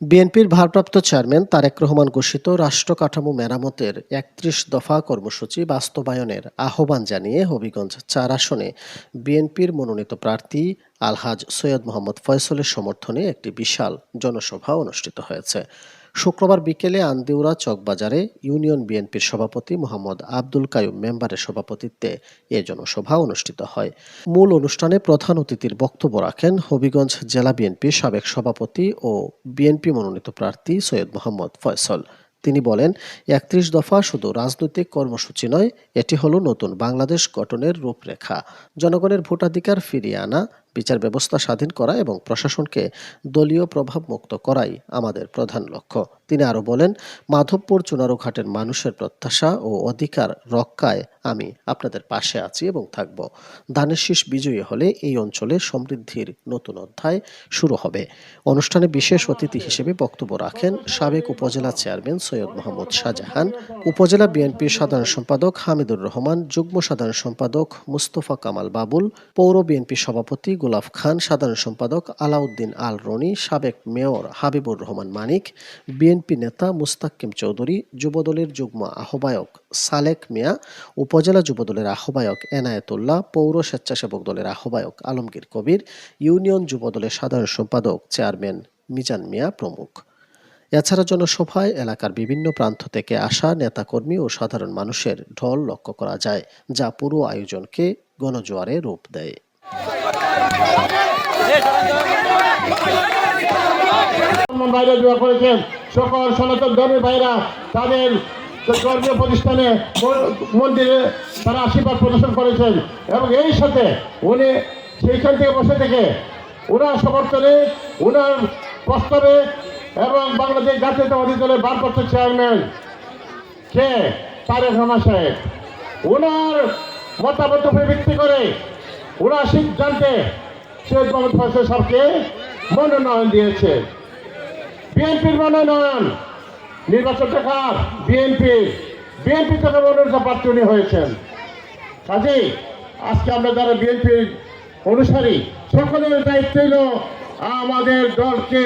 বিএনপির ভারপ্রাপ্ত চেয়ারম্যান তারেক রহমান ঘোষিত রাষ্ট্র কাঠামো মেরামতের একত্রিশ দফা কর্মসূচি বাস্তবায়নের আহ্বান জানিয়ে হবিগঞ্জ চার আসনে বিএনপির মনোনীত প্রার্থী আলহাজ সৈয়দ মোহাম্মদ ফয়সলের সমর্থনে একটি বিশাল জনসভা অনুষ্ঠিত হয়েছে। শুক্রবার বিকেলে আন্দিউরা চকবাজারে ইউনিয়ন বিএনপির সভাপতি মোহাম্মদ আব্দুল কায়ুম মেম্বারের সভাপতিত্বে এ জনসভা অনুষ্ঠিত হয়। মূল অনুষ্ঠানে প্রধান অতিথির বক্তব্য রাখেন হবিগঞ্জ জেলা বিএনপির সাবেক সভাপতি ও বিএনপি মনোনীত প্রার্থী সৈয়দ মোহাম্মদ ফয়সল। তিনি বলেন, একত্রিশ দফা শুধু রাজনৈতিক কর্মসূচি নয়, এটি হলো নতুন বাংলাদেশ গঠনের রূপরেখা। জনগণের ভোটাধিকার ফিরিয়ে আনা বিচার ব্যবস্থা স্বাধীন করা এবং প্রশাসনকে দলীয় প্রভাব মুক্ত করাই আমাদের প্রধান লক্ষ্য। তিনি আরও বলেন, মাধবপুর চুনারুঘাটের মানুষের প্রত্যাশা ও অধিকার রক্ষায় আমি আপনাদের পাশে আছি এবং থাকব। ধানের শীষ বিজয়ী হলে এই অঞ্চলে সমৃদ্ধির নতুন অধ্যায় শুরু হবে। অনুষ্ঠানে বিশেষ অতিথি হিসেবে বক্তব্য রাখেন সাবেক উপজেলা চেয়ারম্যান সৈয়দ মোহাম্মদ শাহজাহান, উপজেলা বিএনপির সাধারণ সম্পাদক হামিদুর রহমান, যুগ্ম সাধারণ সম্পাদক মুস্তফা কামাল বাবুল, পৌর বিএনপি সভাপতি গোলাফ খান, সাধারণ সম্পাদক আলাউদ্দিন আল রনি সাবেক মেয়র হাবিবুর রহমান মানিক, বিএনপি নেতা মুস্তাকিম চৌধুরী, যুবদলের যুগ্ম আহ্বায়ক সালেক মিয়া, উপজেলা যুবদলের আহ্বায়ক এনায়েতুল্লাহ, পৌর স্বেচ্ছাসেবক দলের আহ্বায়ক আলমগীর কবির, ইউনিয়ন যুবদলের সাধারণ সম্পাদক চেয়ারম্যান মিজান মিয়া প্রমুখ। এছাড়া জনসভায় এলাকার বিভিন্ন প্রান্ত থেকে আসা নেতাকর্মী ও সাধারণ মানুষের ঢল লক্ষ্য করা যায়, যা পুরো আয়োজনকে গণজোয়ারে রূপ দেয়। ভাইরা দোয়া করেছেন। সকল সনাতন ধর্মের ভাইরা তাদের ধর্মীয় প্রতিষ্ঠানে মন্দিরে তারা আশীর্বাদ প্রদর্শন করেছেন এবং এই সাথে উনি সেইখান থেকে বসে থেকে ওনার সমর্থনে ওনার প্রস্তাবে এবং বাংলাদেশ জাতীয়তাবাদী দলের ভারপ্রাপ্ত চেয়ারম্যান কে? তারেক রহমান সাহেব। ওনার মতামত উপরে ভিত্তি করে ওনার সিদ্ধান্তে সৈয়দ মোহাম্মদ ফয়সল সাহেবকে মনোনয়ন দিয়েছে। বিএনপির মনোনয়ন। নির্বাচনটা কার? বিএনপি। বিএনপি থেকে মনোনয়ন প্রার্থী হয়েছেন। কাজেই আজকে আমরা যারা বিএনপির অনুসারী, সকলের দায়িত্ব হল আমাদের দলকে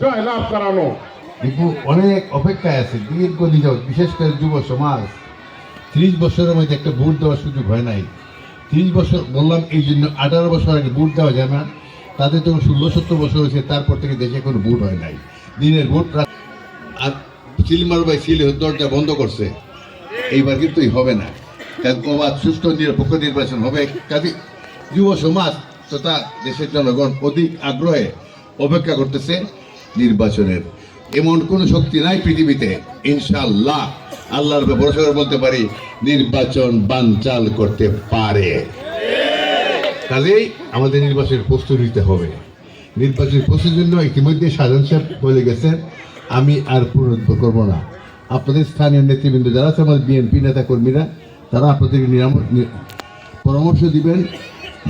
জয়লাভ করানো। কিন্তু অনেক অপেক্ষায় আছে, দীর্ঘ বিশেষ করে যুব সমাজ। ত্রিশ বছরের মধ্যে একটা ভোট দেওয়ার সুযোগ হয় নাই। ত্রিশ বছর, বললাম এই জন্য আঠারো বছর আগে ভোট দেওয়া যায় না। তাদের যখন ষোলো সত্তর বছর হয়েছে, তারপর থেকে দেশে কোনো ভোট হয় নাই। দিনের ভোট আর সিলমার বাই সিল দরজা বন্ধ করছে। এইবার কিন্তু হবে না। কারণ অবাধ সুষ্ঠু নিরপেক্ষ নির্বাচন হবে। কাজে যুব সমাজ তথা দেশের জনগণ অধিক আগ্রহে অপেক্ষা করতেছে নির্বাচনের। এমন কোনো শক্তি নাই পৃথিবীতে ইনশাল্লাহ আল্লাহর ভরসা বলতে পারি, নির্বাচন বানচাল করতে পারে। কাজেই আমাদের নির্বাচনের প্রস্তুতি নিতে হবে। নির্বাচনের প্রস্তুতির জন্য ইতিমধ্যে সাধারণ সাহেব বলে গেছেন আমি আর পুনরুদ্ধার করব না। আপনাদের স্থানীয় নেতৃবৃন্দ যারা আছে, আমাদের বিএনপি নেতা কর্মীরা তারা আপনাদেরকে পরামর্শ দিবেন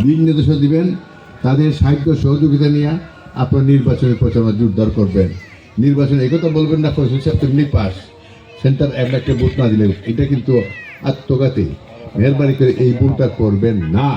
দিক নির্দেশনা দিবেন, তাদের সাহিত্য সহযোগিতা নিয়ে আপনার নির্বাচনের প্রচারণা জোরদার করবেন। নির্বাচনে একথা বলবেন না ফসল সাহেব তুমি পাস সেন্টার একটা বুট না দিলে এটা কিন্তু আত্মঘাতী। মেহরবানি করে এই বুটটা করবেন না।